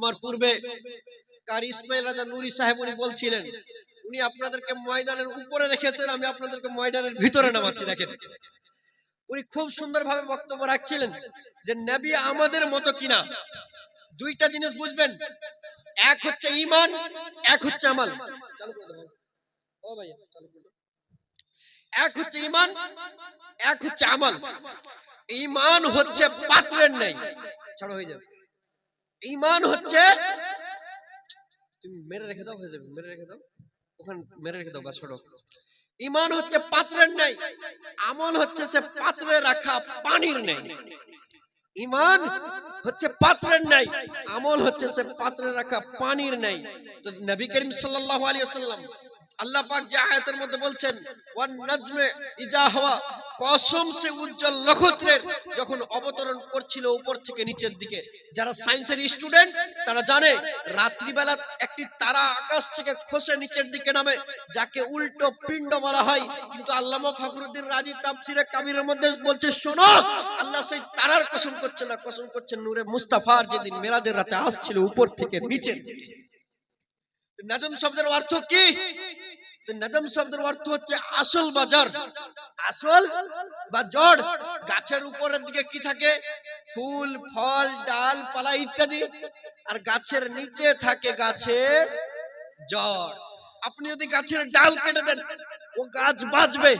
আমার পূর্বে ইসমাইল রাজা নুরি সাহেব উনি বলছিলেন, উনি আপনাদেরকে ময়দানের উপরে রেখেছেন, আমি আপনাদেরকে ময়দানের ভিতরে নামাচ্ছি, দেখেন। উনি খুব সুন্দরভাবে বক্তব্য রাখছিলেন যে আমাদের মতো কিনা। দুইটা জিনিস বুঝবেন, এক হচ্ছে ঈমান, এক হচ্ছে এক হচ্ছে ঈমান, এক হচ্ছে আমাল। ঈমান হচ্ছে পাত্রের নেই ছাড়ো, হয়ে যাবে। ঈমান হচ্ছে তুমি মেরে রেখে দাও হয়ে যাবে মেরে রেখে দাও। ওখানে মেরে রেখে দাও বা ছোড়ো ঈমান হচ্ছে পাত্রের নেই আমল হচ্ছে সে পাত্রে রাখা পানির নেই। ঈমান হচ্ছে পাত্রের নেই আমল হচ্ছে সে পাত্রে রাখা পানির নেই। তো নবী করিম সাল্লাল্লাহু আলাইহি ওয়াসাল্লাম আল্লাহ পাক যে আয়াতের মধ্যে বলছেন ওয়ান নাজমে ইজা হওয়া কসম সে উজ্জ্বল নক্ষত্রের যখন অবতরণ করছিল উপর থেকে নিচের দিকে। যারা সায়েন্সের স্টুডেন্ট, তারা জানে রাত্রিবেলা একটি তারা আকাশ থেকে খসে নিচের দিকে নামে, যাকে উল্টো পিণ্ড বলা হয়। কিন্তু আল্লামা ফখরুদ্দিন রাজি তাফসিরে কাবিরের মধ্যে বলছে, শোনো, আল্লাহ সেই তারার কসম করছে না, কসম করছে নূরে মুস্তাফার যেদিন মেরাদের রাতে আসছিল উপর থেকে নিচের দিকে। নাজম শব্দের অর্থ কি? নাজম শব্দের অর্থ হচ্ছে আসল বাজার। আসল বা জড়, গাছের উপরের দিকে কি থাকে? ফুল, ফল, ডাল, পালা ইত্যাদি। আর গাছের নিচে থাকে গাছে জড়। আপনি যদি গাছের ডাল কেটে দেন, ও গাছ বাঁচবে।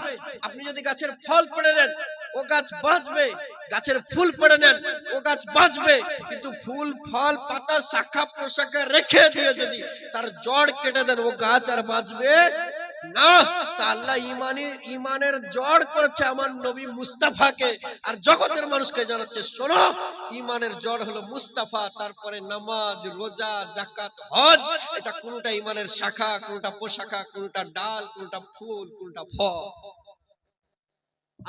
আপনি যদি গাছের ফল পেড়ে দেন, ও গাছ বাঁচবে। গাছের ফুল পেড়ে নেন ও গাছ বাঁচবে। কিন্তু ফুল, ফল, পাতা, শাখা প্রশাখা রেখে দিয়ে যদি তার জড় কেটে দেন, ও গাছ আর বাঁচবে না, তা আল্লাহ ইমানের ইমানের জড় করেছে আমার নবী মুস্তাফাকে। আর জগতের মানুষকে জানাচ্ছে, শোনো, ইমানের জড় হলো মুস্তাফা, তারপরে নামাজ, রোজা জাকাত হজ, এটা কোনটা ইমানের শাখা, কোনটা পোশাখা, কোনটা ডাল, কোনটা ফুল, কোনটা ফল।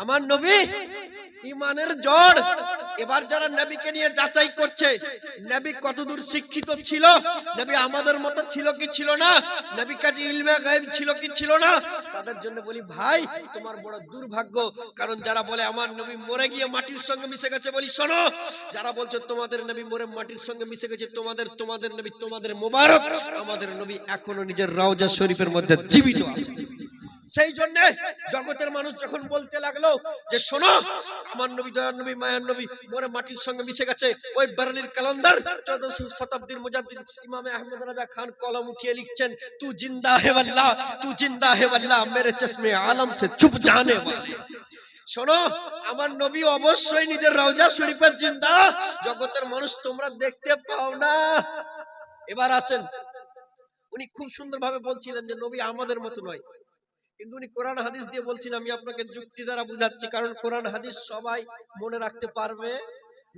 আমার নবী ইমানের জড় এবার যারা নবীকে নিয়ে যাচাই করছে, নবী কতদূর শিক্ষিত ছিল? নবী আমাদের মতো ছিল কি ছিল না? নবী কাজে ইলমে গায়েব ছিল কি ছিল না? তাদের জন্য বলি, ভাই, তোমার বড় দুর্ভাগ্য। কারণ যারা বলে, আমার নবী মরে গিয়ে মাটির সঙ্গে মিশে গেছে, বলি, শোনো, যারা বলছে, তোমাদের নবী মরে মাটির সঙ্গে মিশে গেছে, তোমাদের তোমাদের নবী, তোমাদের মোবারক, আমাদের নবী এখনও নিজের রওজা শরীফের মধ্যে জীবিত আছে। সেই জন্য জগতের মানুষ যখন বলতে লাগল যে শোনো, আমার নবী, দয়ার নবী, মায়ার নবী মরে মাটির সঙ্গে মিশে গেছে, ওই বারালির কালান্দার চোদ্দশ শতাব্দীর মুজাদ্দিদ ইমামে আহমদ রাজা খান কলম উঠিয়ে লিখছেন, তু জিন্দা হে আল্লাহ তু জিন্দা হে আল্লাহ মেরে চশমে আলম সে চুপ জানে वाले শোনো, আমার নবী অবশ্যই নিজের রওজা শরীফের জিন্দা, জগতের মানুষ তোমরা দেখতে পাও না। এবার আসেন, উনি খুব সুন্দরভাবে বলছিলেন যে, নবী আমাদের মতো নয় কিন্তু উনি কোরআন হাদিস দিয়ে বলছেন, আমি আপনাকে যুক্তি দ্বারা বুঝাচ্ছি, কারণ কোরআন হাদিস সবাই মনে রাখতে পারবে।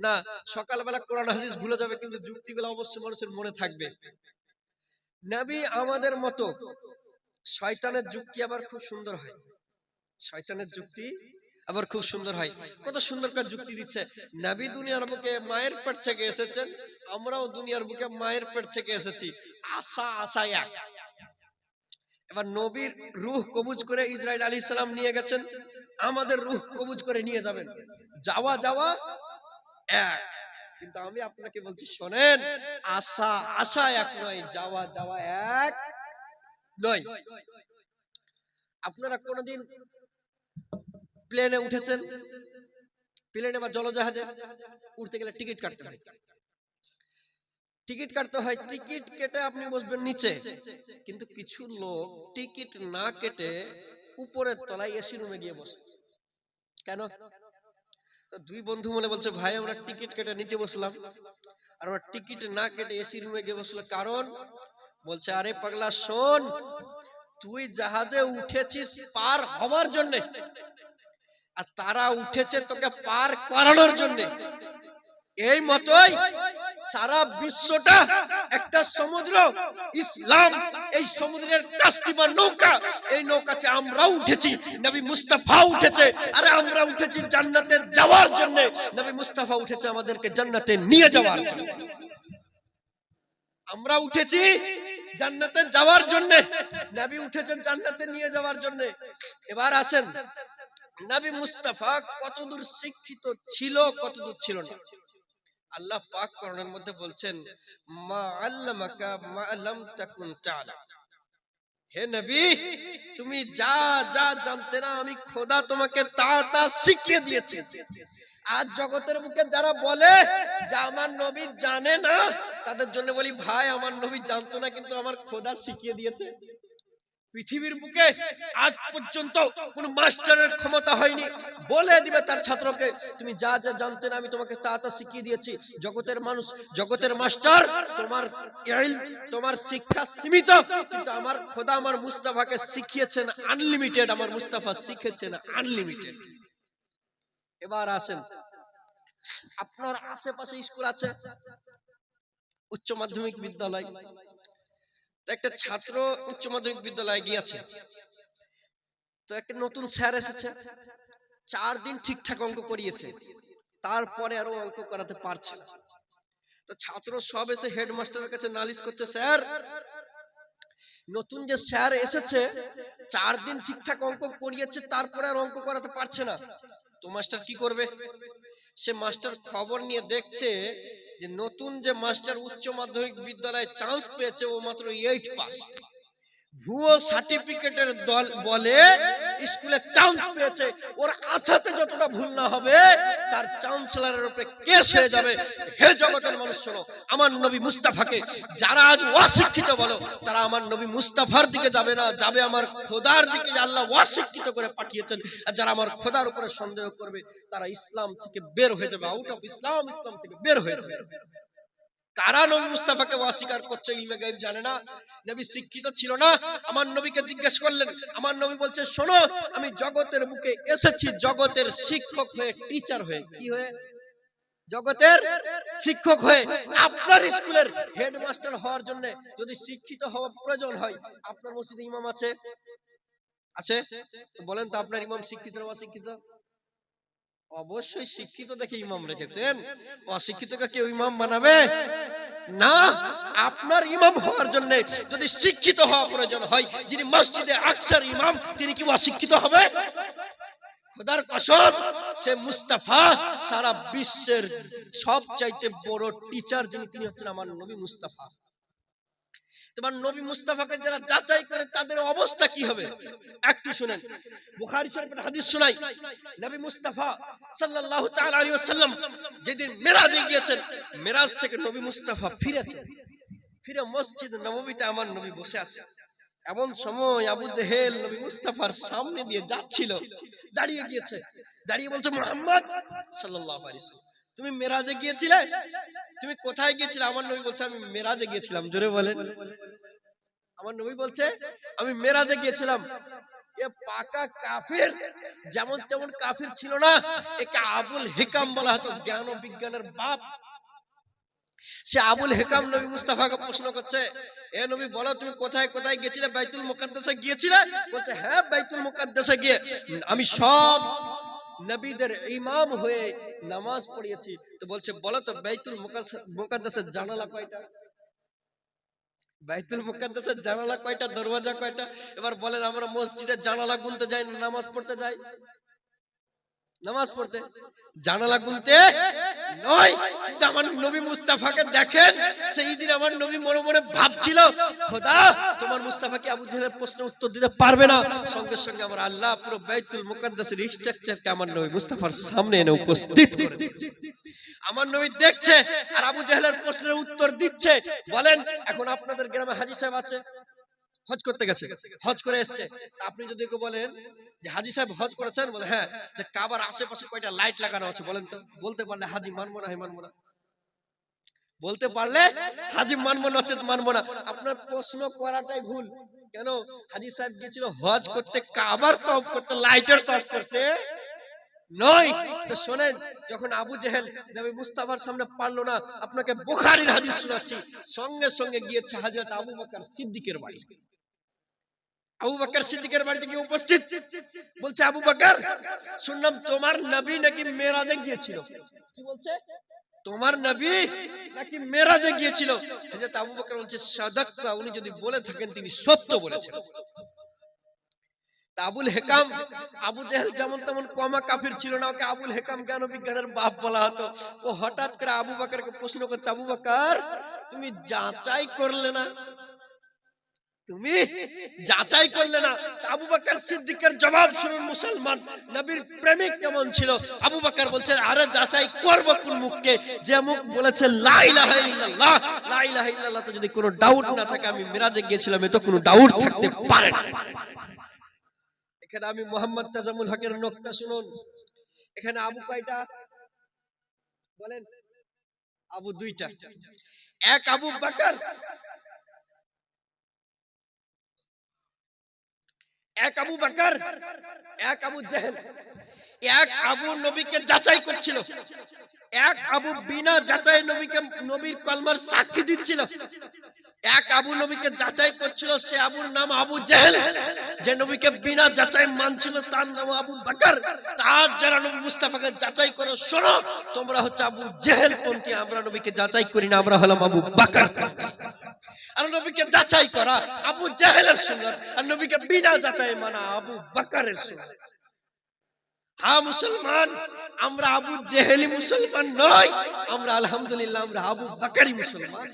না, সকালবেলা কোরআন হাদিস ভুলে যাবে, কিন্তু যুক্তিগুলো অবশ্যই মানুষের মনে থাকবে। নবী আমাদের মতো, শয়তানের যুক্তি আবার খুব সুন্দর হয়। শয়তানের যুক্তি আবার খুব সুন্দর হয়। কত সুন্দর করে যুক্তি দিচ্ছে। নবী দুনিয়ার বুকে মায়ের পেট থেকে এসেছেন, আমরাও দুনিয়ার বুকে মায়ের পেট থেকে এসেছি। আশা আশা এক। এবার নবীর রুহ কবুজ করে ইসরায়েল আলী সালাম নিয়ে গেছেন। আমাদের রুহ কবুজ করে নিয়ে যাবেন। যাওয়া যাওয়া, এক। কিন্তু আমি আপনাকে বলছি, শোনেন, আশা আশা এক নয়, যাওয়া যাওয়া এক নয়। আপনারা কোনোদিন প্লেনে উঠেছেন? প্লেনে বা জলজাহাজে উঠতে গেলে টিকিট কাটতে হয়। টিকিট কাটতে হয়, টিকিট কেটে আপনি বসবেন নিচে। কিন্তু কিছু লোক টিকিট না কেটে উপরের তলায় এসি রুমে গিয়ে বসে। কেন? তো দুই বন্ধু মনে বলছে, ভাই, আমরা টিকিট কেটে নিচে বসলাম। আর আমরা টিকিট না কেটে এসি রুমে গিয়ে বসল। কারণ? বলছে, আরে পাগলা, শোন, তুই জাহাজে উঠেছিস পার হওয়ার জন্য। আর তারা উঠেছে তোকে পার করানোর জন্য। এই মতোই সারা বিশ্বটা একটা সমুদ্র। ইসলাম, এই সমুদ্রের কাস্তিমার নৌকা, এই নৌকাতে আমরা উঠেছি, নবী মুস্তাফা উঠেছে। আরে আমরা উঠেছি জান্নাতে যাওয়ার জন্য। নবী মুস্তাফা উঠেছে আমাদেরকে জান্নাতে নিয়ে যাওয়ার আমরা উঠেছি জান্নাতে যাওয়ার জন্য। নবী উঠেছেন জান্নাতে নিয়ে যাওয়ার জন্য। এবার আসেন। নবী মুস্তাফা কতদূর শিক্ষিত ছিল, কতদূর ছিল না। আল্লাহ পাক কোরআনের মধ্যে বলছেন, মা আল্লামাকা মা লাম তাকুন তাআলাম হে নবী, তুমি যা যা জানতে না, আমি খোদা তোমাকে তা তা শিখিয়ে দিয়েছি। আজ জগতের বুকে যারা বলে যে আমার নবী জানে না, তাদের জন্য বলি, ভাই, আমার নবী জানতো না, কিন্তু আমার খোদা শিখিয়ে দিয়েছে। পৃথিবীর বুকে আজ পর্যন্ত কোন মাস্টারের ক্ষমতা হয়নি। বলে দিবে তার ছাত্রকে, তুমি যা যা জানতে না, আমি তোমাকে তা তা শিখিয়ে দিয়েছি। জগতের মানুষ, জগতের মাস্টার, তোমার তোমার শিক্ষা সীমিত, কিন্তু আমার খোদা আমার মুস্তাফাকে শিখিয়েছেন আনলিমিটেড, আমার মুস্তাফা শিখেছেন আনলিমিটেড। এবার আসেন। আপনার আশেপাশে স্কুল আছে? উচ্চ মাধ্যমিক বিদ্যালয়। একটা ছাত্র উচ্চ মাধ্যমিক বিদ্যালয়ে গিয়েছে। তো একটা নতুন স্যার এসেছে। চার দিন ঠিকঠাক অঙ্ক করিয়েছে। তারপরে আরও অঙ্ক করাতে পারছে না। তো ছাত্র সব এসে হেডমাস্টারের কাছে নালিশ করছে স্যার নতুন যে স্যার এসেছে চার দিন ঠিকঠাক অঙ্ক করিয়েছে তারপরে আর অঙ্ক করাতে পারছে না। তো মাস্টার কি করবে? সে মাস্টার খবর নিয়ে দেখছে যে নতুন যে মাস্টার উচ্চ মাধ্যমিক বিদ্যালয়ে চান্স পেয়েছে, ও মাত্র এইট পাস ভুয়ো সার্টিফিকেটের দল বলে, স্কুলে চান্স পেয়েছে। ওর আশাতে যতটা ভুল না হবে তার চ্যান্সেলারের উপরে কেস হয়ে যাবে। হে জগতের মানুষ, শোনো, আমার নবী মুস্তাফাকে যারা আজ অশিক্ষিত বলো, তারা আমার নবী মুস্তাফার দিকে যাবে না, যাবে আমার খোদার দিকে। আল্লাহ অশিক্ষিত করে পাঠিয়েছেন। আর যারা আমার খোদার উপরে সন্দেহ করবে, তারা ইসলাম থেকে বের হয়ে যাবে আউট অফ ইসলাম ইসলাম থেকে বের হয়ে যাবে। কারা নবী মুস্তাফাকে অস্বীকার করছে ইলমে গাইব জানে না। নবী শিক্ষিত ছিল না। আমার নবীকে জিজ্ঞেস করলেন, আমার নবী বলছে, শোনো, আমি জগতের বুকে এসেছি, জগতের শিক্ষক হয়ে টিচার হয়ে। কি হয়ে? জগতের শিক্ষক হয়ে। আপনার স্কুলের হেডমাস্টার হওয়ার জন্য যদি শিক্ষিত হওয়া প্রয়োজন হয়, আপনার মসজিদে ইমাম আছে? আছে? বলেন তো, আপনার ইমাম শিক্ষিত না অশিক্ষিত? অবশ্যই শিক্ষিত দেখে ইমাম রেখেছেন। অশিক্ষিতকে কেউ ইমাম বানাবে? না, আপনার ইমাম হওয়ার জন্য যদি শিক্ষিত হওয়া প্রয়োজন হয়, যিনি মসজিদে আকসার ইমাম, তিনি কি অশিক্ষিত হবে? খোদার কসম, সে মুস্তাফা সারা বিশ্বের সবচাইতে বড় টিচার যিনি, তিনি হচ্ছেন আমার নবী মুস্তাফা। তোমার নবী মুস্তাফাকে যারা যাচাই করে, তাদের অবস্থা কি হবে? একটু শুনেন। বুখারী শরীফের হাদিস শোনাই। নবী মুস্তাফা সাল্লাল্লাহু তাআলা আলাইহি ওয়াসাল্লাম যেদিন মেরাজে গিয়েছেন, মেরাজ থেকে নবী মুস্তাফা ফিরেছেন। ফিরে মসজিদ নববীতে আমার নবী বসে আছে। এমন সময় আবু জেহেল নবী মুস্তাফার সামনে দিয়ে যাচ্ছিল, দাঁড়িয়ে গিয়েছে। দাঁড়িয়ে বলছে, মোহাম্মদ সাল্লাল্লাহু আলাইহি ওয়াসাল্লাম। তুমি মেরাজে গিয়েছিলে? তুমি কোথায় গিয়েছিলে? আমার নবী বলছে, আমি মেরাজে গিয়েছিলাম। জোরে বলেন। আমার নবী বলছে, আমি মেরাজে গিয়েছিলাম। এ পাকা কাফির যেমন তেমন কাফির ছিল না। একে আবুল হিকাম বলা হতো জ্ঞান ও বিজ্ঞানের বাপ। সে আবুল হেকাম নবী মুস্তাফাকে প্রশ্ন করছে, এ নবী, বলো তুমি কোথায় কোথায় গেছিলে বাইতুল মুকাদ্দাসে গিয়েছিলে? বলছে হ্যাঁ বাইতুল মুকাদ্দাসে গিয়ে। আমি সব নবীদের ইমাম হয়ে নামাজ পড়িয়েছি। তো বলছে, বলো তো, বাইতুল মুকাদ্দাসের জানালা কয়টা? বাইতুল মুকাদ্দাসের জানালা কয়টা, দরওয়াজা কয়টা? এবার বলেন, আমরা মসজিদের জানালা গুনতে যাই না নামাজ পড়তে যাই? নামাজ পড়তে। জানালা গুনতে নয়। কিন্তু আমার নবী মুস্তাফাকে দেখেন, সেই দিন আমার নবী মনে মনে ভাবছিল, খোদা, তোমার মুস্তাফাকে আবু জেহেলের প্রশ্নের উত্তর দিতে পারবে না। সঙ্গে সঙ্গে আমার আল্লাহ পুরো বাইতুল মুকাদ্দাসের স্ট্রাকচারকে আমার নবী মুস্তাফার সামনে এনে উপস্থিত করে আমার নবী দেখছে আর আবু জাহেলের প্রশ্নের উত্তর দিচ্ছে। বলেন, এখন আপনাদের গ্রামে হাজি সাহেব আছে? হজ করতে গেছে। হজ করে এসছে। আপনি যদি বলেন যে হাজি সাহেব হজ করেছেন? বলে হ্যাঁ। যে কাবার আশেপাশে কয়টা লাইট লাগানো আছে বলেন তো। বলতে পারলে হাজি মানবো না হে মানবো না। বলতে পারলে হাজি মানবো না নচেত মানবো না। আপনার প্রশ্ন করাটাই ভুল। কেন? হাজি সাহেব গিয়েছিল হজ করতে কাবার তফ করতে লাইটের তফ করতে নয়। তো শোনেন যখন আবু জেহেল নবী মুস্তাফার সামনে পারল না আপনাকে বুখারীর হাদিস শোনাচ্ছি। সঙ্গে সঙ্গে গিয়েছে হযরত আবু বকর সিদ্দিকের বাড়ি। আবু বকর সিদ্দিকের বাড়িতে গিয়ে উপস্থিত। বলছে আবু বকর শুনলাম তোমার নবী নাকি মেরাজে গিয়েছিল। কি বলছে? তোমার নবী নাকি মেরাজে গিয়েছিল। হযরত আবু বকর বলছে সাদাক্কা উনি যদি বলে থাকেন তিনি সত্য বলেছেন। আবুল হেকাম আবু জেহেল যেমন তেমন কমা কাফির ছিল না ওকে আবুল হেকাম জ্ঞান বিজ্ঞানের বাপ বলা হতো। ও হঠাৎ করে আবু বাকারকে প্রশ্ন করছে আবু বাকার তুমি যাচাই করলে না তুমি যাচাই করলে না, আবু বাকার সিদ্দিকের জবাব শুনুন মুসলমান। নবীর প্রেমিক কেমন ছিল? আবু বাকার বলছে আরে যাচাই করব কোন মুখকে? যে মুখ বলেছে, লা ইলাহা ইল্লাল্লাহ। লা ইলাহা ইল্লাল্লাহ তো যদি কোনো ডাউট না থাকে, আমি মিরাজে গিয়েছিলাম, এ তো কোনো ডাউট থাকতে পারে না। এখানে আমি মোহাম্মদ তাজামুল হকের নোকতা শুনুন। এখানে আবু কয়টা? বলেন। আবু দুইটা। এক আবু বাকার এক আবু বাকার, এক আবু জেহেল, এক আবু নবীকে যাচাই করছিল। এক আবু বিনা যাচাই নবীকে, নবীর কলমার সাক্ষী দিচ্ছিল। এক আবু নবীকে যাচাই করছিল, সে আবুর নাম আবু জেহেল। যে নবীকে বিনা যাচাই মানছিল, তার নাম আবু বাকার। তার যারা নবী মুস্তাফাকে যাচাই করো, শোনো, তোমরা হচ্ছে আবু জেহেল পন্থী আমরা নবীকে যাচাই করি না, আমরা হলাম আবু বাকার। পন্থী আর নবীকে যাচাই করা, আবু জাহেলের সুন্নত আর নবীকে বিনা যাচাই মানা আবু বাকারের সুন্নত হ্যাঁ মুসলমান, আমরা আবু জেহেলি মুসলমান নয়, আমরা আলহামদুলিল্লাহ আমরা আবু বাকারি মুসলমান।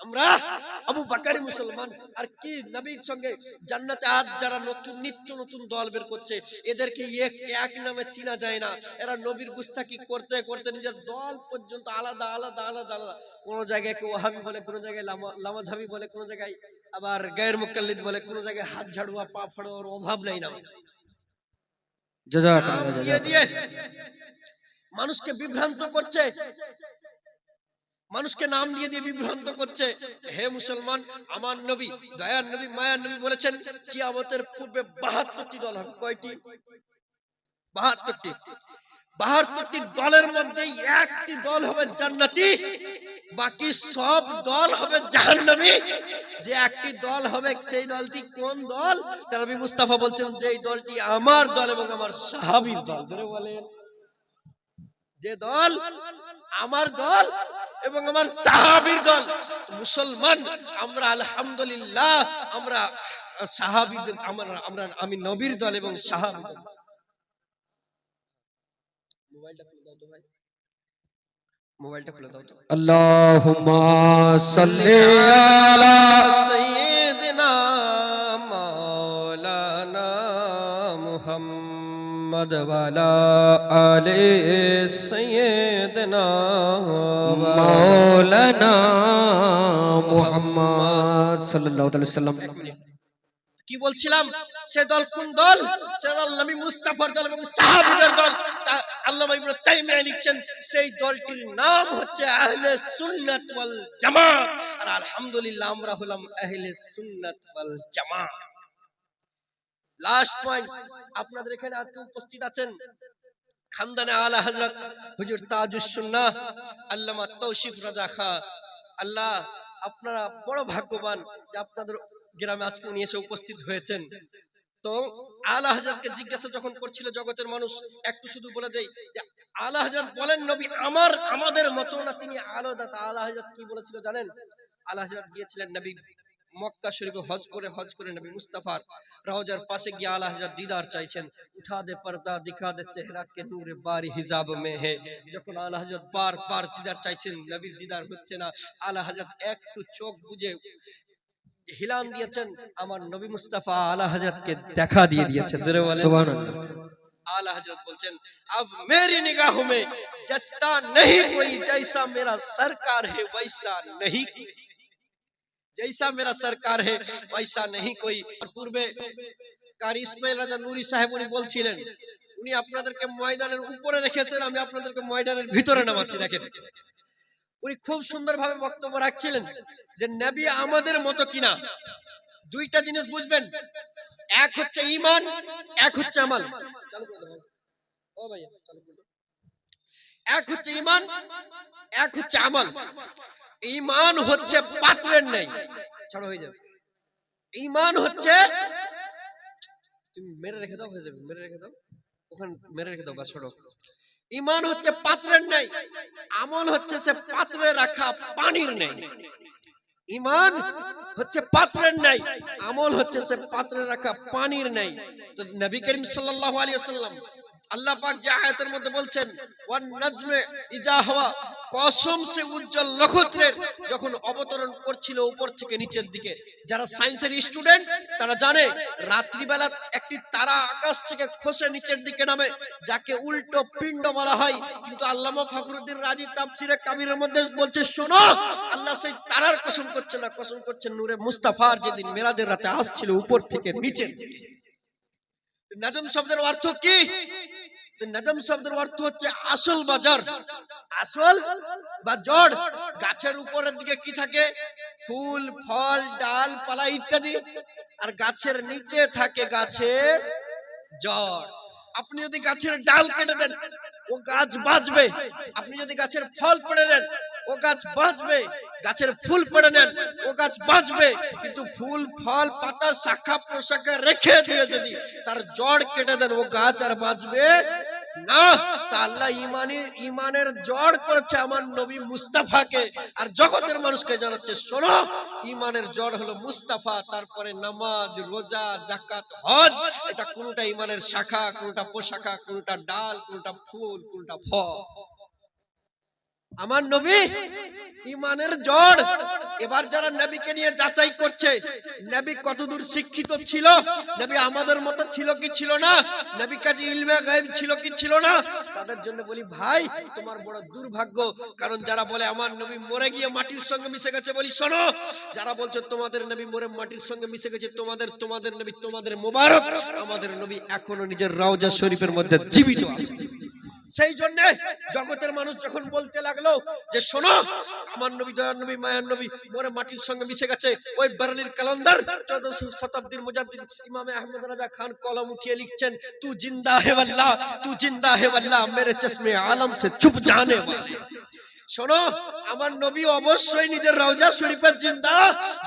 আমরা আবু বাকারি মুসলমান। আর কি নবীর সঙ্গে জান্নাতে আজ যারা নতুন নিত্য নতুন দল বের করছে এদেরকে এক এক নামে চিনা যায় না। এরা নবীর গুস্তাকি করতে করতে নিজের দল পর্যন্ত আলাদা আলাদা আলাদা আলাদা। কোনো জায়গায় কেউ ওহাবি বলে কোন জায়গায় লামা- লামাঝাবি বলে কোন জায়গায় আবার গায়ের মুকাল্লিদ বলে কোন জায়গায় হাত ঝাড়ুয়া পা ফাড়ুয়ার অভাব নেই না। দিয়ে দিয়ে মানুষকে বিভ্রান্ত করছে। মানুষকে নাম দিয়ে দিয়ে বিভ্রান্ত করছে। হে মুসলমান, আমার নবী, দয়ার নবী, মায়ার নবী বলেছেন, কিয়ামতের পূর্বে বাহাত্তরটি দল হবে। কয়টি? বাহাত্তরটি। বাহাত্তরটি দলের মধ্যে একটি দল হবে জান্নাতি, বাকি সব দল হবে জাহান্নামী। যে একটি দল হবে সেই দলটি কোন দল? তার মুস্তাফা বলছেন যে দলটি আমার দল এবং আমার সাহাবীর দল। ধরে বলেন, যে দল আমার দল এবং আমার সাহাবির দল। মুসলমান আমরা আলহামদুলিল্লাহ আমরা সাহাবিদের আমার আমরা আমি নবীর দল এবং সাহাবি দল। মোবাইলটা খুলে দাও তো ভাই। মোবাইলটা খুলে দাও তো। আল্লাহুম্মা সাল্লি আলা সাইয়্যিদিনা محمد وعلى آل سيدنا মাওলানা মুহাম্মদ সাল্লাল্লাহু আলাইহি সাল্লাম এক মিনিট। কি বলছিলাম সে দল কোন দল সে দল নবী মুস্তাফার দল এবং সাহাবীদের দল তা- আল্লামা ইবনে তাইমিয়া লিখছেন সেই দলটির নাম হচ্ছে আহলে সুন্নাত ওয়াল জামাত আর আলহামদুলিল্লাহ আমরা হলাম আহলে সুন্নাত ওয়াল জামাত লাস্ট পয়েন্ট আপনাদের এখানে আজকে উপস্থিত আছেন খানদানে আলা হযরত হুজুর তাজুস সুন্নাহ, আল্লামা তৌসিফ রাজা খা। আল্লাহ, আপনারা বড় ভাগ্যবান যে আপনাদের গ্রামে আজকে উনি এসে উপস্থিত হয়েছেন। তো আলা হাজারকে জিজ্ঞাসা যখন করছিল জগতের মানুষ, একটু শুধু বলে দেই যে, আলা হাজার বলেন নবী আমার, আমাদের মতো না? তিনি আলাদা আলা হাজার কি বলেছিল জানেন? আলা হাজার গিয়েছিলেন নবী মক্কা শরীফে হজ করে হজ করে নবী মুস্তাফার রওজার পাশে গিয়ে আলা হাজার দিদার চাইছেন উঠা দে পর্দা দিখা দে চেহারা কে নূরে বারি হিজাব মে হে যখন আলা হাজার বার বার দিদার চাইছেন নবীর দিদার হচ্ছে না আলা হাজার একটু চোখ বুঝে হিলান দিয়েছেন আমার নবী মুস্তাফা আলা হাজারকে দেখা দিয়ে দিয়েছেন জোরে বলেন সুবহানাল্লাহ आला हजरत बोलचन अब मेरी निगाहों में जचता नहीं कोई जैसा मेरा सरकार है वैसा नहीं जैसा मेरा सरकार है वैसा नहीं कोई और পূর্বে কারি ইসমাইল রাজা নুরি সাহেব উনি বলছিলেন উনি আপনাদেরকে ময়দানের উপরে রেখেছেন আমি আপনাদেরকে ময়দানের ভিতরে নামাচ্ছি দেখেন উনি খুব সুন্দরভাবে বক্তব্য রাখছিলেন যে নবী আমাদের মতো কিনা দুইটা জিনিস বুঝবেন এক হচ্ছে ঈমান এক হচ্ছে আমাল চালু করে দাও ভাই। ও ভাইয়া চালু করে দাও। এক হচ্ছে ঈমান এক হচ্ছে আমল ঈমান হচ্ছে পাত্রের নেই। ছাড়ো, হয়ে যাবে। ঈমান হচ্ছে, তুমি মেরে রেখে দাও, হয়ে যাবে, মেরে রেখে দাও। ওখানে মেরে রেখে দাও বা ছোড়ো ঈমান হচ্ছে পাত্রের নেই, আমল হচ্ছে সে পাত্রে রাখা পানির নেই। ইমান হচ্ছে পাত্রের নেই, আমল হচ্ছে সে পাত্রে রাখা পানির নেই। তো নবী করিম সাল্লাল্লাহু আলাইহি ওয়াসাল্লাম আল্লাহ পাক যে আয়াতের মধ্যে বলছেন, ওয়ান নাজমে ইজা হওয়া কসম সে উজ্জ্বল নক্ষত্রের যখন অবতরণ করছিল উপর থেকে নিচের দিকে। যারা সায়েন্সের স্টুডেন্ট, তারা জানে রাত্রিবেলা একটি তারা আকাশ থেকে খসে নিচের দিকে নামে, যাকে উল্টো পিণ্ড বলা হয়। কিন্তু আল্লামা ফখরুদ্দিন রাজি তাফসিরে কাবিরের মধ্যে বলছে, শোনো, আল্লাহ সেই তারার কসম করছে না, কসম করছে নূরে মুস্তাফার যেদিন মেরাদের রাতে আসছিল উপর থেকে নিচের দিকে। নাজম শব্দের অর্থ কি? তো নাজম শব্দের অর্থ হচ্ছে আসল বাজার। আসল বা জড়। গাছের উপরের দিকে কি থাকে? ফুল, ফল, ডাল, পালা ইত্যাদি। আর গাছের নিচে থাকে গাছে জড়। আপনি যদি গাছের ডাল কেটে দেন, ও গাছ বাঁচবে। আপনি যদি গাছের ফল পেড়ে দেন, ও গাছ বাঁচবে। গাছের ফুল পেড়ে নেন ও গাছ বাঁচবে। কিন্তু ফুল, ফল, পাতা, শাখা প্রশাখা রেখে দিয়ে যদি তার জড় কেটে দেন, ও গাছ আর বাঁচবে না, তা আল্লাহ ইমানের ইমানের জড় করেছে আমার নবী মুস্তাফাকে। আর জগতের মানুষকে জানাচ্ছে, শোনো, ইমানের জড় হলো মুস্তাফা, তারপরে নামাজ, রোজা জাকাত হজ, এটা কোনটা ইমানের শাখা, কোনটা পোশাখা, কোনটা ডাল, কোনটা ফুল, কোনটা ফল। আমার নবী ইমানের জড় এবার যারা নবীকে নিয়ে যাচাই করছে, নবী কতদূর শিক্ষিত ছিল? নবী আমাদের মতো ছিল কি ছিল না? নবী কাজে ইলমে গায়েব ছিল কি ছিল না? তাদের জন্য বলি, ভাই, তোমার বড় দুর্ভাগ্য। কারণ যারা বলে, আমার নবী মরে গিয়ে মাটির সঙ্গে মিশে গেছে, বলি, শোনো, যারা বলছে, তোমাদের নবী মরে মাটির সঙ্গে মিশে গেছে, তোমাদের তোমাদের নবী, তোমাদের মোবারক। আমাদের নবী এখনও নিজের রওজা শরীফের মধ্যে জীবিত আছে। সেই জন্য জগতের মানুষ যখন বলতে লাগল যে শোনো, আমার নবী দয়ার নবী, মায়ার নবী, মোরে মাটির সঙ্গে মিশে গেছে, ওই বারালির কালান্দার চোদ্দশো শতাব্দীর মুজাদ্দিদ ইমামে আহমদ রাজা খান কলম উঠিয়ে লিখছেন, তু জিন্দা হে আল্লাহ তু জিন্দা হে আল্লাহ মেরে চশমে আলম সে চুপ জানে वाले শোনো, আমার নবী অবশ্যই নিজের রওজা শরীফের জিন্দা,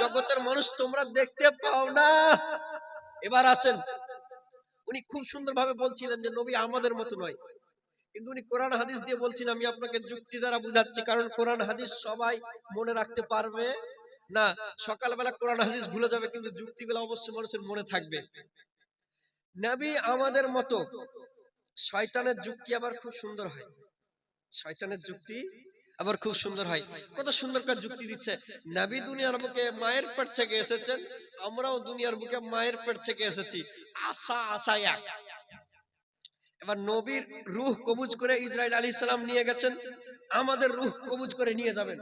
জগতের মানুষ তোমরা দেখতে পাও না। এবার আসেন, উনি খুব সুন্দরভাবে বলছিলেন যে, নবী আমাদের মতো নয় কিন্তু উনি কোরআন হাদিস দিয়ে বলছেন, আমি আপনাকে যুক্তি দ্বারা বুঝাচ্ছি, কারণ কোরআন হাদিস সবাই মনে রাখতে পারবে। না, সকালবেলা কোরআন হাদিস ভুলে যাবে, কিন্তু যুক্তিগুলো অবশ্যই মানুষের মনে থাকবে। নবী আমাদের মতো, শয়তানের যুক্তি আবার খুব সুন্দর হয়। শয়তানের যুক্তি আবার খুব সুন্দর হয়। কত সুন্দর করে যুক্তি দিচ্ছে। নবী দুনিয়ার বুকে মায়ের পেট থেকে এসেছেন, আমরাও দুনিয়ার বুকে মায়ের পেট থেকে এসেছি। আশা আশা এক। এবার নবীর রুহ কবুজ করে ইসরায়েল আলী সালাম নিয়ে গেছেন। আমাদের রুহ কবুজ করে নিয়ে যাবেন।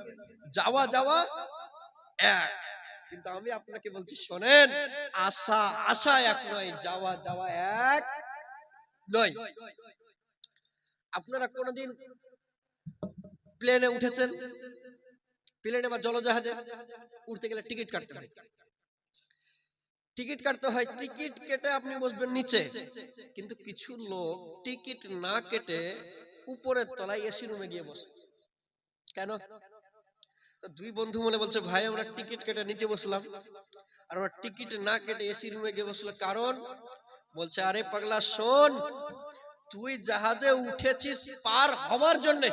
যাওয়া যাওয়া, এক। কিন্তু আমি আপনাকে বলছি, শোনেন, আশা আশা এক নয়, যাওয়া যাওয়া এক নয়। আপনারা কোনোদিন প্লেনে উঠেছেন? প্লেনে বা জলজাহাজে উঠতে গেলে টিকিট কাটতে হয়। টিকিট কাটতে হয়, টিকিট কেটে আপনি বসবেন নিচে। কিন্তু কিছু লোক টিকিট না কেটে উপরের তলায় এসি রুমে গিয়ে বসে। কেন? তো দুই বন্ধু মনে বলছে, ভাই, আমরা টিকিট কেটে নিচে বসলাম। আর আমরা টিকিট না কেটে এসি রুমে গিয়ে বসল। কারণ? বলছে, আরে পাগলা, শোন, তুই জাহাজে উঠেছিস পার হওয়ার জন্য।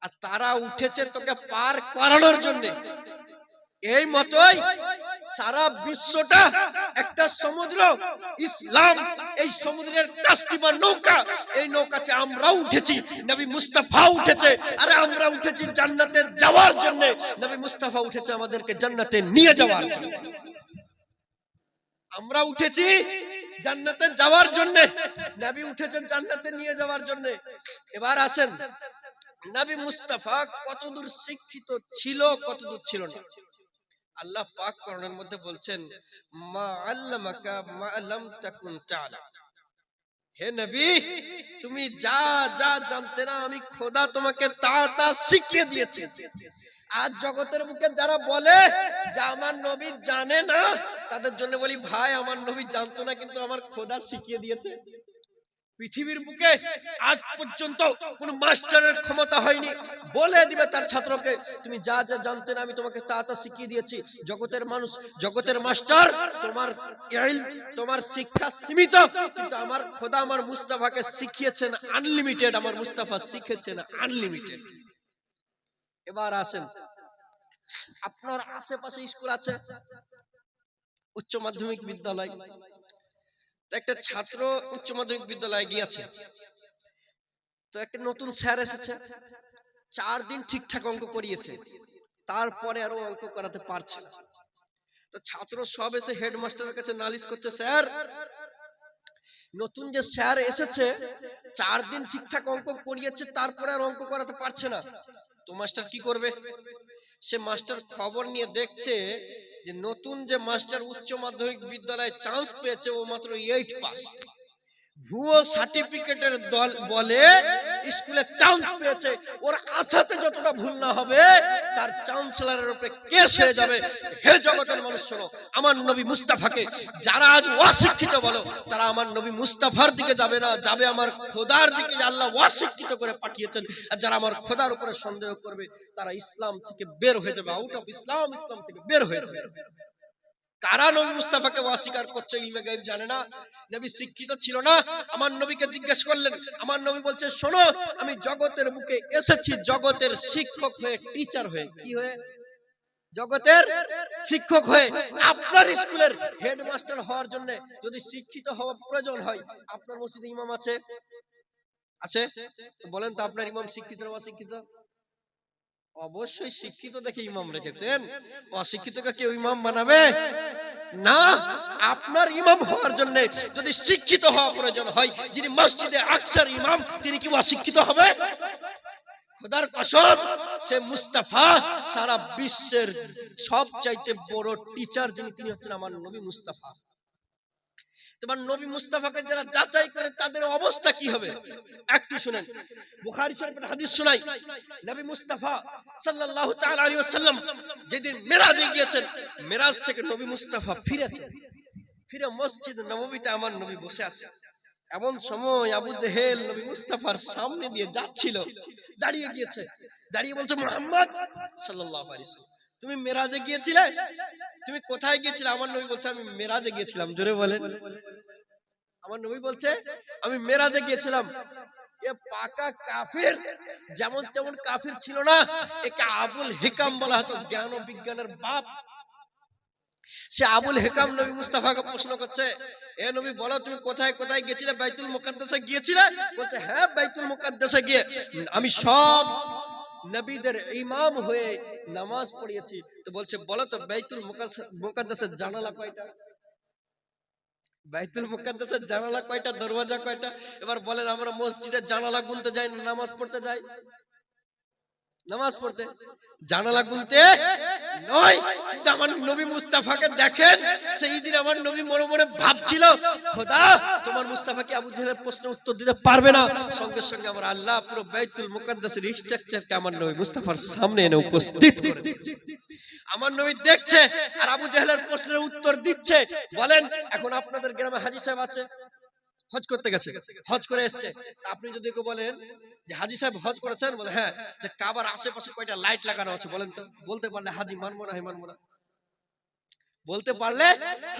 আর তারা উঠেছে তোকে পার করানোর জন্য। এই মতোই সারা বিশ্বটা একটা সমুদ্র, ইসলাম, এই সমুদ্রের কাস্তি বা নৌকা, এই নৌকাতে আমরা উঠেছি, নবী মুস্তাফা উঠেছে, আরে আমরা উঠেছি জান্নাতে যাওয়ার জন্য, নবী মুস্তাফা উঠেছে আমাদেরকে জান্নাতে নিয়ে যাওয়ার আমরা উঠেছি জান্নাতে যাওয়ার জন্য, নবী উঠেছেন জান্নাতে নিয়ে যাওয়ার জন্য। এবার আসেন, নবী মুস্তাফা কতদূর শিক্ষিত ছিল, কতদূর ছিল না। আল্লাহ পাক কোরআনের মধ্যে বলছেন, মা আল্লামাকা মা লাম তাকুন তাআলাম হে নবী, তুমি যা যা জানতে না, আমি খোদা তোমাকে তা তা শিখিয়ে দিয়েছি। আজ জগতের বুকে যারা বলে যে আমার নবী জানে না, তাদের জন্য বলি, ভাই, আমার নবী জানতো না, কিন্তু আমার খোদা শিখিয়ে দিয়েছে। পৃথিবীর বুকে আজ পর্যন্ত কোন মাস্টারের ক্ষমতা হয়নি। বলে দিবে তার ছাত্রকে, তুমি যা যা জানতে না, আমি তোমাকে তা তা শিখিয়ে দিয়েছি। জগতের মানুষ, জগতের মাস্টার, তোমার তোমার শিক্ষা সীমিত, কিন্তু আমার খোদা আমার মুস্তাফাকে শিখিয়েছেন আনলিমিটেড, আমার মুস্তাফা শিখেছেন আনলিমিটেড। এবার আসেন। আপনার আশেপাশে স্কুল আছে? উচ্চ মাধ্যমিক বিদ্যালয়। একটা ছাত্র উচ্চ মাধ্যমিক বিদ্যালয়ে গিয়েছে। তো একটা নতুন স্যার এসেছে, চার দিন ঠিকঠাক অঙ্ক করিয়েছে, তারপরে আরও অঙ্ক করাতে পারছে তো ছাত্র সব এসে হেডমাস্টারের কাছে নালিশ করছে, স্যার, নতুন যে স্যার এসেছে, চার দিন ঠিকঠাক অঙ্ক করিয়েছে, তারপরে আর অঙ্ক করাতে পারছে না। তো মাস্টার কি করবে? সে মাস্টার খবর নিয়ে দেখছে যে নতুন যে মাস্টার উচ্চ মাধ্যমিক বিদ্যালয়ে চান্স পেয়েছে ও মাত্র এইট পাস ভুয়ো সার্টিফিকেটের দল বলে স্কুলে চান্স পেয়েছে। ওর আশাতে যতটা ভুল না হবে, তার চান্সেলরের উপরে কেস হয়ে যাবে। হে জগতের মানুষ, শোনো, আমার নবী মুস্তাফাকে যারা আজ অশিক্ষিত বলো, তারা আমার নবী মুস্তাফার দিকে যাবে না, যাবে আমার খোদার দিকে। আল্লাহ অশিক্ষিত করে পাঠিয়েছেন, আর যারা আমার খোদার উপরে সন্দেহ করবে, তারা ইসলাম থেকে বের হয়ে যাবে আউট অফ ইসলাম ইসলাম থেকে বের হয়ে যাবে। কারা নবী মুস্তাফাকে অস্বীকার করছে ইলমে গাইব জানে না? নবী শিক্ষিত ছিল না। আমার নবীকে জিজ্ঞেস করলেন, আমার নবী বলছে, শোনো, আমি জগতের বুকে এসেছি, জগতের শিক্ষক হয়ে টিচার হয়ে। কি হয়ে? জগতের শিক্ষক হয়ে। আপনার স্কুলের হেডমাস্টার হওয়ার জন্য যদি শিক্ষিত হওয়া প্রয়োজন হয়, আপনার মসজিদে ইমাম আছে? আছে? বলেন তো, আপনার ইমাম শিক্ষিত অশিক্ষিত? অবশ্যই শিক্ষিত দেখে ইমাম রেখেছেন। অশিক্ষিতকে কেউ ইমাম বানাবে? না। আপনার ইমাম হওয়ার জন্য যদি শিক্ষিত হওয়া প্রয়োজন হয় যিনি মসজিদে আকসার ইমাম তিনি কি অশিক্ষিত হবে? খোদার কসম সে মুস্তাফা সারা বিশ্বের সব চাইতে বড় টিচার যিনি তিনি হচ্ছেন আমার নবী মুস্তাফা। তোমার নবী মুস্তাফাকে যারা যাচাই করে তাদের অবস্থা কি হবে? একটু শুনেন। বুখারী শরীফের হাদিস শোনাই। নবী মুস্তাফা সাল্লাল্লাহু তাআলা আলাইহি ওয়াসাল্লাম যেদিন মেরাজে গিয়েছেন, মেরাজ থেকে নবী মুস্তাফা ফিরেছেন। ফিরে মসজিদ নববীতে আমার নবী বসে আছে। এমন সময় আবু জেহেল নবী মুস্তাফার সামনে দিয়ে যাচ্ছিল, দাঁড়িয়ে গিয়েছে। দাঁড়িয়ে বলছে, মোহাম্মদ সাল্লাল্লাহু আলাইহি ওয়াসাল্লাম, তুমি মেরাজে গিয়েছিলে? তুমি কোথায় গিয়েছিলে? আমার নবী বলছে, আমি মেরাজে গিয়েছিলাম। জোরে বলেন। আমার নবী বলছে, আমি মেরাজে গিয়েছিলাম। পাকা কাফির, যেমন তেমন কাফির ছিল না। একে আবুল হিকাম বলা হতো, জ্ঞান ও বিজ্ঞানের বাপ। সে আবুল হেকাম নবী মুস্তাফাকে প্রশ্ন করছে, এ নবী, বলো তুমি কোথায় কোথায় গিয়েছিলে? বাইতুল মুকাদ্দাসে গিয়েছিলে? বলছে হ্যাঁ বাইতুল মুকাদ্দাসে গিয়ে। আমি সব নবীদের ইমাম হয়ে নামাজ পড়িয়েছি। তো বলছে, বলো তো, বাইতুল মুকাদ্দাস- মুকাদ্দাসের জানালা কয়টা? বাইতুল মুকাদ্দাসের জানালা কয়টা, দরওয়াজা কয়টা? এবার বলেন, আমরা মসজিদের জানালা গুনতে যাই নামাজ পড়তে যাই। নামাজ পড়তে। জানালা গুনতে নয়। আমার নবী মুস্তাফাকে দেখেন, সেই দিন আমার নবী মনে মনে ভাবছিল, খোদা, তোমার মুস্তাফাকে আবু জেহেলের প্রশ্ন উত্তর দিতে পারবে না। সঙ্গে সঙ্গে আমার আল্লাহ পুরো বাইতুল মুকাদ্দাসের স্ট্রাকচারকে আমার নবী মুস্তাফার সামনে এনে উপস্থিত করে আমার নবী দেখছে আর আবু জেহেলের প্রশ্নের উত্তর দিচ্ছে। বলেন, এখন আপনাদের গ্রামে হাজি সাহেব আছে? হজ করতে গেছে। হজ করে এসছে। আপনি যদি কেউ বলেন যে হাজি সাহেব হজ করেছেন, বলে হ্যাঁ যে কাবার আশেপাশে কয়টা লাইট লাগানো আছে বলেন তো। বলতে পারলে হাজি মানবো না হয় মানবো না। বলতে পারলে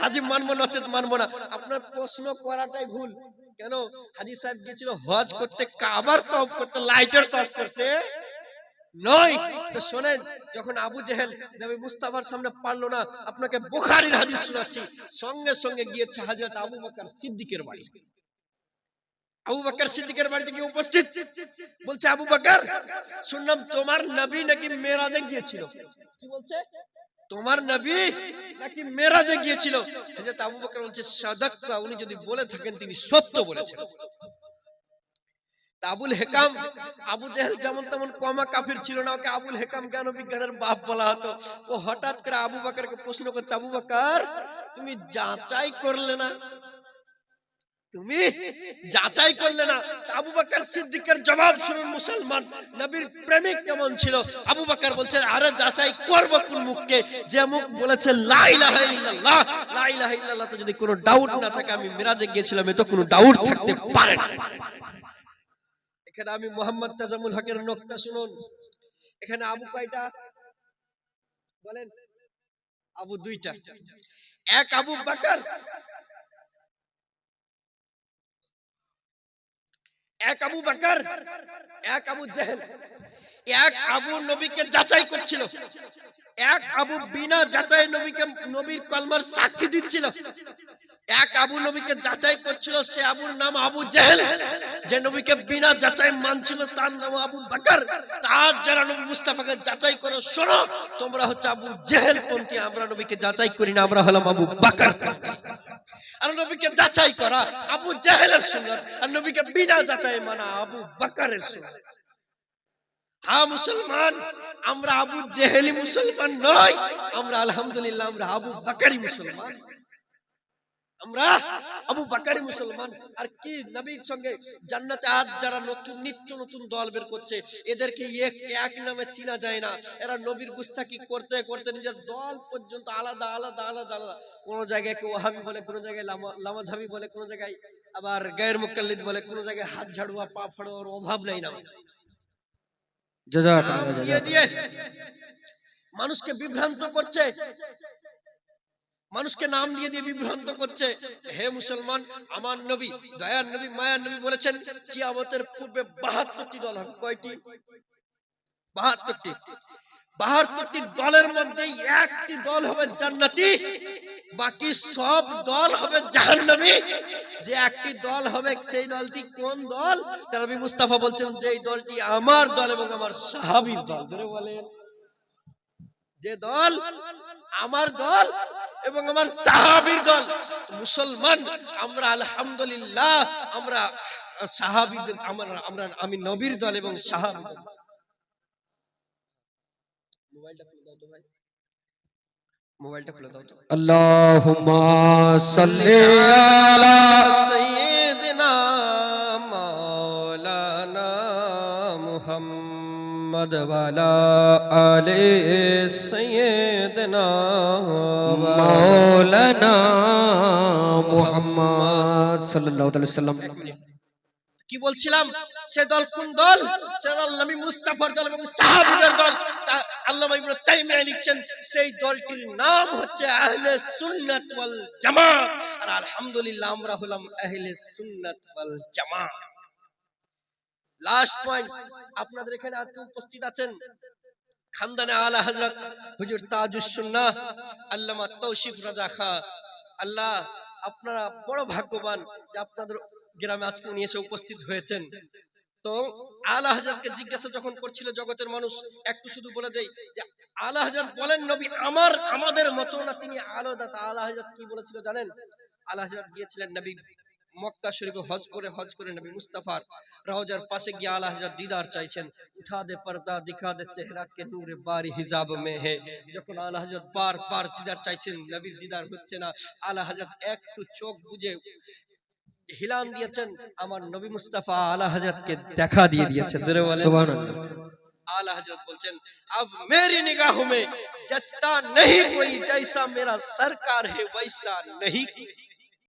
হাজি মানবো না হচ্ছে মানবো না। আপনার প্রশ্ন করাটাই ভুল। কেন? হাজি সাহেব গিয়েছিল হজ করতে, কাবার তফ করতে, লাইটের তফ করতে নয়। তো শোনেন, যখন আবু জেহেল নবী মুস্তাফার সামনে পারল না, আপনাকে বুখারীর হাদিস শোনাচ্ছি। সঙ্গে সঙ্গে গিয়েছে হযরত আবু বকর সিদ্দিকের বাড়ি। আবু বকর সিদ্দিকের বাড়িতে গিয়ে উপস্থিত। বলছে, আবু বকর, শুনলাম তোমার নবী নাকি মেরাজে গিয়েছিল। কি বলছে? তোমার নবী নাকি মেরাজে গিয়েছিল? হযরত আবু বকর বলছে, সাদাক্কা, উনি যদি বলে থাকেন, তিনি সত্য বলেছেন। আবুল হেকাম, আবু জেহেল যেমন তেমন কমা কাফির ছিল না, ওকে আবুল হেকাম জ্ঞান বিজ্ঞানের বাপ বলা হতো। ও হঠাৎ করে আবু বাকারকে প্রশ্ন করছে, আবু বাকার, তুমি যাচাই করলে না তুমি যাচাই করলে না। আবু বাকার সিদ্দিকের জবাব শুনুন মুসলমান, নবীর প্রেমিক কেমন ছিল? আবু বাকার বলছে, আরে যাচাই করব কোন মুখকে? যে মুখ বলেছে, লা ইলাহা ইল্লাল্লাহ। লা ইলাহা ইল্লাল্লাহ তো যদি কোনো ডাউট না থাকে, আমি মিরাজে গিয়েছিলাম, এ তো কোনো ডাউট থাকতে পারে না। এখানে আমি মোহাম্মদ তাজামুল হকের নোকতা শুনুন। এখানে আবু কয়টা? বলেন। আবু দুইটা। এক আবু বাকার এক আবু বাকার, এক আবু জেহেল, এক আবু নবীকে যাচাই করছিল। এক আবু বিনা যাচাই নবীকে, নবীর কলমার সাক্ষী দিচ্ছিল। এক আবু নবীকে যাচাই করছিল, সে আবুর নাম আবু জেহেল। যে নবীকে বিনা যাচাই মানছিল, তার নাম আবু বাকার। তার যারা নবী মুস্তাফাকে যাচাই করো, শোনো, তোমরা হচ্ছে আবু জেহেল পন্থী, আমরা নবীকে যাচাই করি না, আমরা হলাম আবু বাকার আর নবীকে যাচাই করা আবু জাহেলের সুন্নত, আর নবীকে বিনা যাচাই মানা আবু বাকারের সুন্নত। হা, মুসলমান, আমরা আবু জেহেলি মুসলমান নয়, আমরা আলহামদুলিল্লাহ আমরা আবু বাকারি মুসলমান। আমরা আবু বাকারি মুসলমান আর কি নবীর সঙ্গে জান্নাতে আজ যারা নতুন নিত্য নতুন দল বের করছে এদেরকে এক এক নামে চিনা যায় না। এরা নবীর গুস্তাকি করতে করতে নিজের দল পর্যন্ত আলাদা আলাদা আলাদা আলাদা। কোন জায়গায় কেউ ওহাবি বলে কোন জায়গায় লামা- লামাঝাবি বলে কোন জায়গায় আবার গায়ের মুকাল্লিদ বলে কোন জায়গায় হাত ঝাড়ুয়া পা ফাড়ুয়ার অভাব নেই না। দিয়ে দিয়ে। মানুষকে বিভ্রান্ত করছে। মানুষকে নাম দিয়ে দিয়ে বিভ্রান্ত করছে। হে মুসলমান, আমার নবী, দয়ার নবী, মায়ার নবী বলেছেন, কিয়ামতের পূর্বে বাহাত্তরটি দল হবে। কয়টি? বাহাত্তরটি। বাহাত্তরটি দলের মধ্যে একটি দল হবে জান্নাতি, বাকি সব দল হবে জাহান্নামী। যে একটি দল হবে, সেই দলটি কোন দল? তার নবী মুস্তাফা বলছেন যে এই দলটি আমার দল এবং আমার সাহাবীর দল। ধরে বলেন। যে দল আমার দল এবং আমার সাহাবির দল। মুসলমান আমরা আলহামদুলিল্লাহ আমরা সাহাবিদের আমরা আমরা আমি নবীর দল এবং সাহাবি মোবাইলটা খুলে দাও তো ভাই। মোবাইলটা খুলে দাও তো। আল্লাহুম্মা সাল্লি আলা সাইয়্যিদিনা মাওলানা মুহাম্মদ। محمد وعلى آل سيدنا মাওলানা মুহাম্মদ সাল্লাল্লাহু আলাইহি সাল্লাম এক মিনিট। কি বলছিলাম সে দল কোন দল সে দল নবী মুস্তাফার দল এবং সাহাবীদের দল তা আল্লামা ইবনে তাইমিয়া লিখছেন সেই দলটির নাম হচ্ছে আহলে সুন্নাত ওয়াল জামাত আর আলহামদুলিল্লাহ আমরা হলাম আহলে সুন্নাত ওয়াল জামাত লাস্ট পয়েন্ট আপনাদের এখানে আজকে উপস্থিত আছেন খানদানে আলা হযরত হুজুর তাজুস সুন্নাহ, আল্লামা তৌসিফ রাজা খা। আল্লাহ, আপনারা বড় ভাগ্যবান যে আপনাদের গ্রামে আজকে উনি এসে উপস্থিত হয়েছেন। তো আলা হাজারকে জিজ্ঞাসা যখন করছিল জগতের মানুষ, একটু শুধু বলে দেই যে, আলা হাজার বলেন নবী, আমার, আমাদের মতো না, তিনি আলাদা। আলা হাজার কি বলেছিল জানেন? আলা হাজার গিয়েছিলেন নবী মক্কা শরীফে হজ করে হজ করে নবী মুস্তাফার রওজার পাশে গিয়ে আলা হাজার দিদার চাইছেন উঠা দে পর্দা দিখা দে চেহারা কে নূরে বারি হিজাব মে হে যখন আলা হাজরত বার বার দিদার চাইছেন নবীর দিদার হচ্ছে না আলা হাজরত একটু চোখ বুঝে হিলান দিয়েছেন আমার নবী মুস্তাফা আলা হজরতকে দেখা দিয়ে দিয়েছেন জোরে বলেন সুবহানাল্লাহ आला हजरत बोलचन अब मेरी निगाहों में जचता नहीं कोई जैसा मेरा सरकार है वैसा नहीं कोई।